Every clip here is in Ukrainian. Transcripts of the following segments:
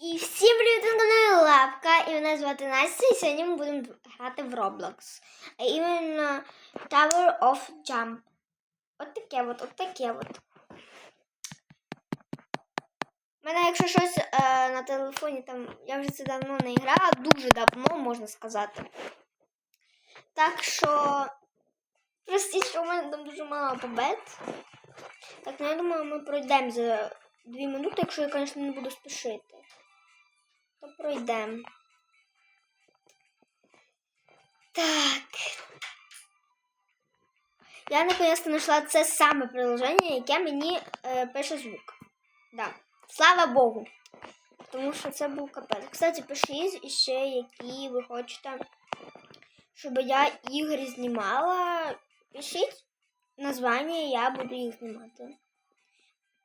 І всім привіт на каналі Лапка, і мене звати Настя, і сьогодні ми будемо грати в Roblox. А іменно Tower of Jump. От таке от, от таке от. У мене, якщо щось е, на телефоні, там, я вже це давно не грала, дуже давно, можна сказати. Так що, простіть, що у мене там дуже мало побед. Так, ну я думаю, ми пройдемо за дві минути, якщо я, звісно, не буду спішити. То пройдемо. Так. Я наконец-то знайшла це саме приложення, яке мені е, пише звук. Да. Слава Богу. Тому що це був капець. Кстати, пишіть іще, які ви хочете, щоб я ігри знімала. Пишіть названня, я буду їх знімати.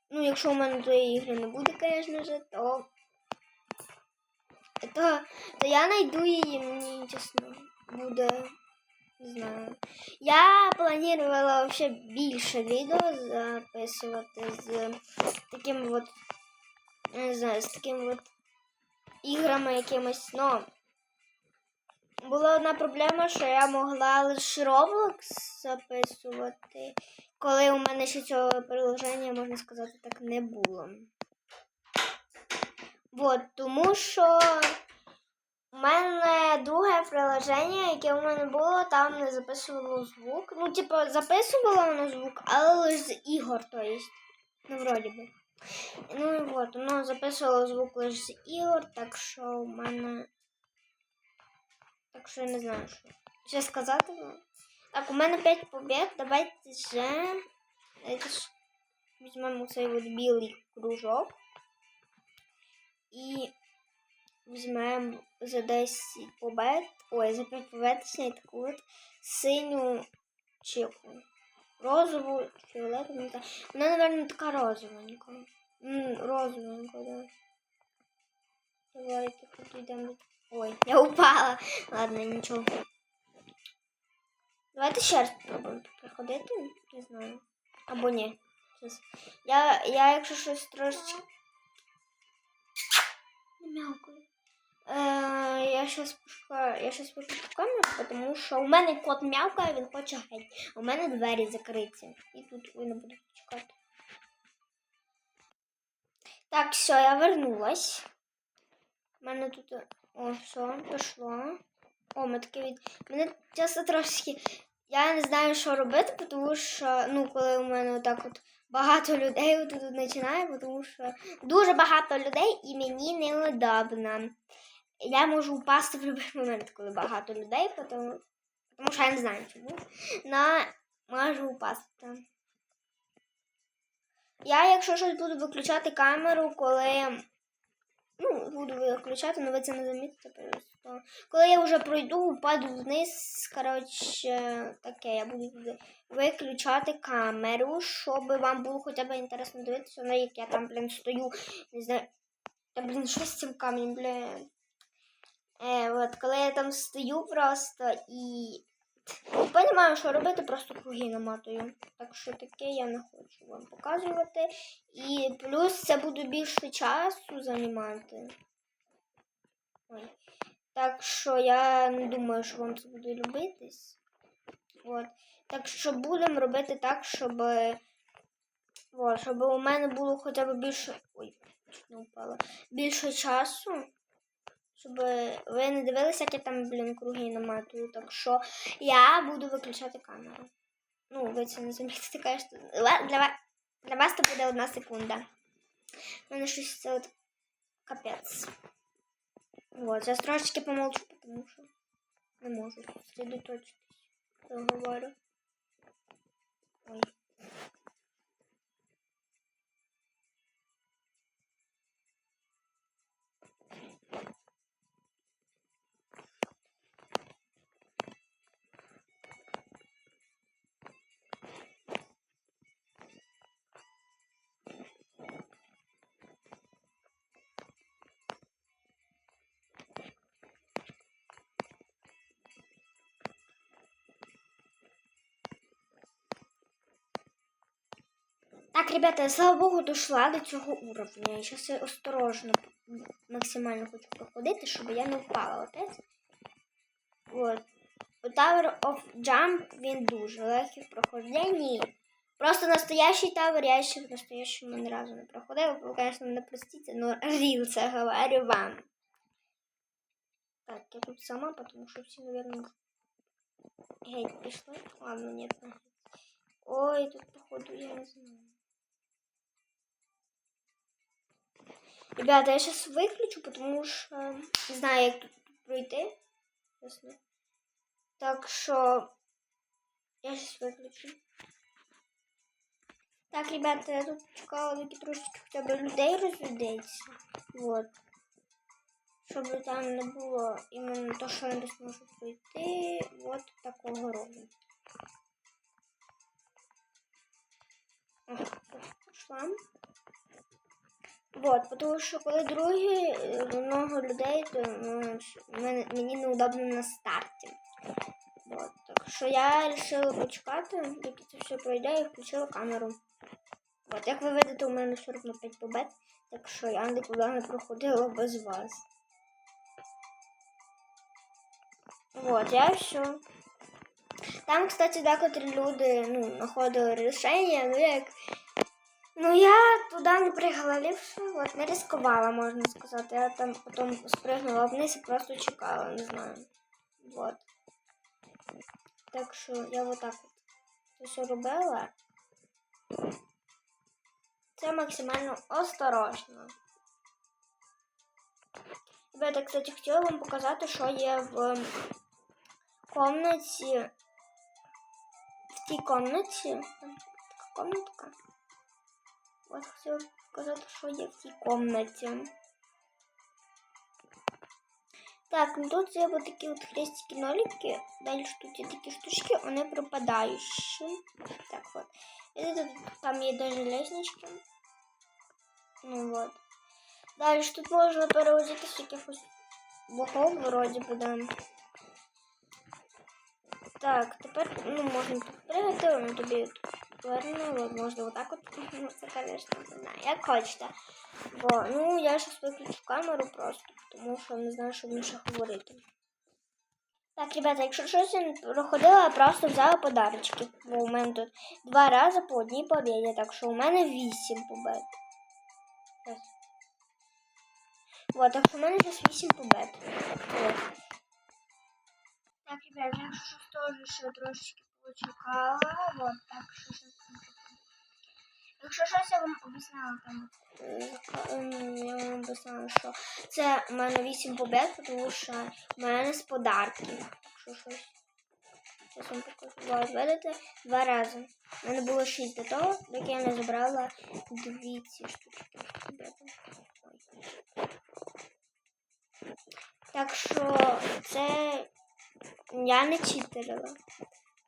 Ну, якщо у мене тої ігри не буде, звісно то то, то я знайду її, мені чесно, буде. Не знаю. Я планувала ще більше відео записувати з таким от, не знаю, з такими от іграми якимось, ну. Була одна проблема, що я могла лише Roblox записувати, коли у мене ще цього приложення, можна сказати, так не було. Вот, тому що у мене друге приложення, яке у мене було, там не записувало звук. Ну, типу, записувало воно звук, але лише з ігор, то есть. Ну, вроді би. Ну і от, воно записувало звук лише з ігор, так що у мене. Так що я не знаю, що. Що сказати вам. Так, у мене 5 побед. Давайте ще. Давайте ж візьмемо цей от білий кружок. І візьмемо за 10 побед, ой, за 5 побед, таку от синю чеку. Розову, фіолетову, не знаю. Вона, напевно, така розовенька. М, Розовенька, да. Давайте підійдемо. Ой, я упала. Ладно, нічого. Давайте ще раз спробуємо приходити. Не знаю. Або ні. Я, я якщо щось трошечки не мявкаю. Е, я щас пошукаю, я щас пишу камеру, тому що у мене кот мявкає, він хоче геть. У мене двері закриті. І тут ви не будете чекати. Так, все, я вернулась. У мене тут. О, все, пішло. О, ми таке від. Мене часто трошки. Я не знаю, що робити, тому що, ну, коли у мене отак от багато людей тут починає, тому що дуже багато людей і мені неудобно. Я можу упасти в будь-який момент, коли багато людей, тому, тому що я не знаю чому. Но можу упасти. Я, якщо щось буду виключати камеру, коли. Ну, буду виключати, але ви це не замітите. Коли я вже пройду, упаду вниз, коротше, таке, я буду виключати камеру, щоб вам було хоча б інтересно дивитися, на як я там, блін, стою. Не знаю. Та, блін, що з цим камінь, блін. Е, от, коли я там стою просто і не розумію, що робити, просто круги наматую. Так що таке я не хочу вам показувати. І плюс це буде більше часу займати. Ой. Так що я не думаю, що вам це буде любитись. От. Так що будемо робити так, щоб. О, щоб у мене було хоча б більше. Ой, не упала. Більше часу. Щоб ви не дивилися, як там, блін, круги наматую. Так що я буду виключати камеру. Ну, ви це не замітите, кажете. Для для вас це буде одна секунда. У мене щось це от капець. Вот, я трошечки помолчу, потому що не можу сосредоточитись. Я говорю. Ребята, я, слава Богу, дошла до цього уровня. І зараз я осторожно максимально хочу проходити, щоб я не впала опять. Вот. Tower of Jump він дуже легкий в проходженні. Просто настоящий тавер я ще в настоящему ні разу не проходила. Ви, звісно, не простите, но рил це говорю вам. Так, я тут сама, потому что все, наверное, геть пішли. Ладно, нет. Ой, тут, походу, я не знаю. Ребята, я сейчас выключу, потому что не знаю, як тут пройти. Чесно. Так що я сейчас выключу. Так, ребята, я тут чекала, доки трошечки хоча б людей розвідеться. Вот. Щоб там не було іменно то, що я не зможу пройти. Вот такого роду. Ага, пішла. Вот, потому що коли другі е, много людей, то ну, мені неудобно на старті. Вот, так що я вирішила почекати, доки це все пройде, і включила камеру. От, як ви видите, у мене все одно 5 побед, так що я нікуди не проходила без вас. Вот, я все. Там, кстати, декотрі люди ну, знаходили рішення, ну як. Ну, я туди не от, не ризикувала, можна сказати. Я там потім спригнула вниз і просто чекала, не знаю. Вот. Так що я вот так от все робила. Це максимально осторожно. Ребята, кстати, хотіла вам показати, що є в комнаті. В тій комнаті. Така комнатка. От хотіла показати, що є в тій комнаті. Так, ну тут є вот такі от хрестики нолики. Далі ж тут є такі штучки, вони пропадаючі. Так вот. Видите, тут там є даже лестнички. Ну вот. Далі ж тут можна перевозити з якихось боков, вроді би, да. Так, тепер ну, можна тут пригати, воно тобі повернуло, можна отак от. Ну, це, звісно, не знаю, як хочете. Бо, ну, я зараз виключу камеру просто, тому що не знаю, що мені ще говорити. Так, ребята, якщо щось не проходила, я просто взяла подарочки. Бо у мене тут два рази по одній побіді, так що у мене вісім побед. Вот, так що у мене зараз вісім побед. Вот. Так, ребята, якщо щось теж ще трошечки почекала, вот, так що щось Якщо щось я вам об'ясняла там, я вам об'ясняла, що це у мене 8 побед, тому що у мене з подарків. Якщо щось. Зараз вам покажу. Видите, два рази. У мене було 6 до того, доки я не забрала дві ці штучки. Так що це я не читерила.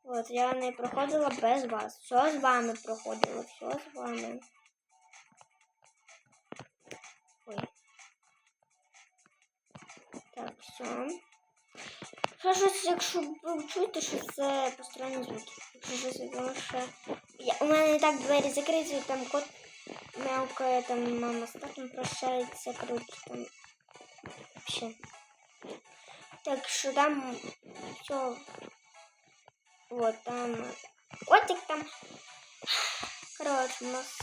От, я не проходила без вас. Все з вами проходило, все з вами. Ой. Так, все. Що щось, якщо ви чуєте, що це посторонні звуки. Якщо щось, тому що я, у мене і так двері закриті, там кот мелкає, там мама з татом прощається, коротше, там вообще. Так що там все Вот там котик там. Коротше, у нас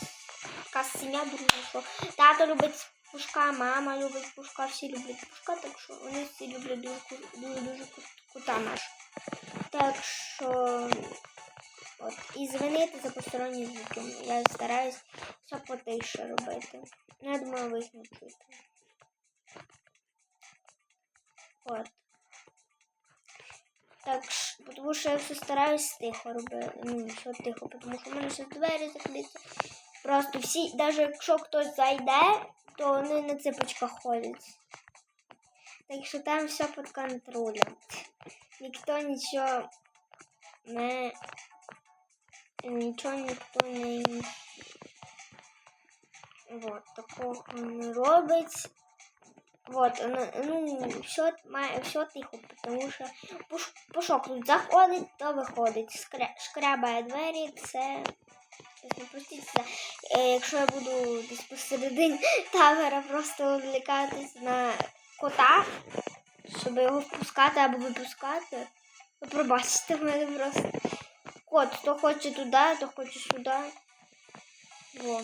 така сім'я дружна, що тато любить пушка, мама любить пушка, всі люблять пушка, так що вони всі люблять дуже ку- дуже дуже ку- кута наш. Так що от, і дзвонити за посторонні звуки. Я стараюсь все потише робити. Ну, я думаю, ви їх не чуєте. От. Так, тому що я все стараюсь тихо робити. Ну, що тихо, тому що в мене ще двері закриті. Просто всі, навіть якщо хтось зайде, то вони на ципочках ходять. Так що там все під контролем. Ніхто нічого не. Нічого ніхто не. Вот, такого не робить. Вот, ну, ну все, має, все тихо, тому що пуш, пушок тут заходить, то виходить. Скря, шкрябає двері, це Чесно, простіть це. Е, якщо я буду десь посередині табора просто відвлікатись на кота, щоб його впускати або випускати, ви пробачите в мене просто. Кот, хто хоче туди, то хоче сюди. Во.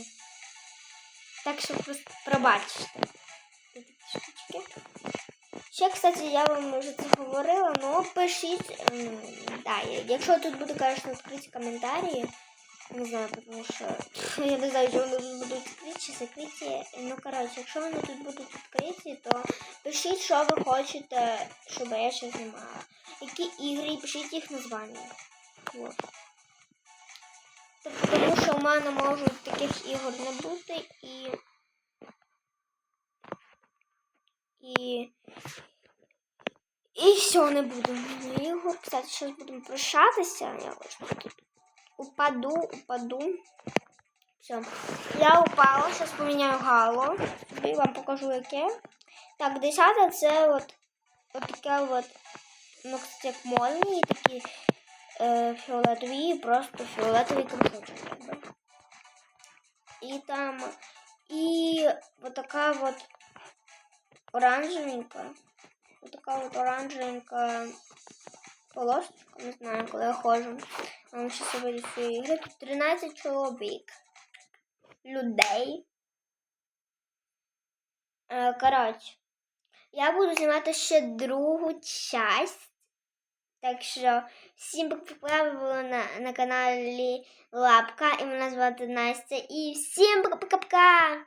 Так що просто пробачте. Ще, кстати, я вам вже це говорила, ну пишіть. Да, якщо тут буде, звісно, відкриті коментарі. Не знаю, тому що я не знаю, чи вони тут будуть відкриті чи закриті. Ну, коротше, якщо вони тут будуть відкриті, то пишіть, що ви хочете, щоб я ще знімала. Які ігри, пишіть їх названня. Вот. Тобто, Тому що у мене можуть таких ігор не бути і. І. І все, не буде ігор. Кстати, зараз будемо прощатися. Я ось тут упаду, упаду. Все. Я упала, зараз поміняю гало. Тобі вам покажу яке. Так, десята це от, от таке от, ну, як молнії, такі е, фіолетові, просто фіолетовий кружочок. якби. І там, і от така от оранжевенька. Вот така от оранжевенька полосочка, не знаю, коли я ходжу. Вам ще сьогодні цієї ігри. Тут 13 чоловік. Людей. Е, Коротше, я буду знімати ще другу часть. Так що всім пока ви були на, на каналі Лапка. І мене звати Настя. І всім пока-пока-пока!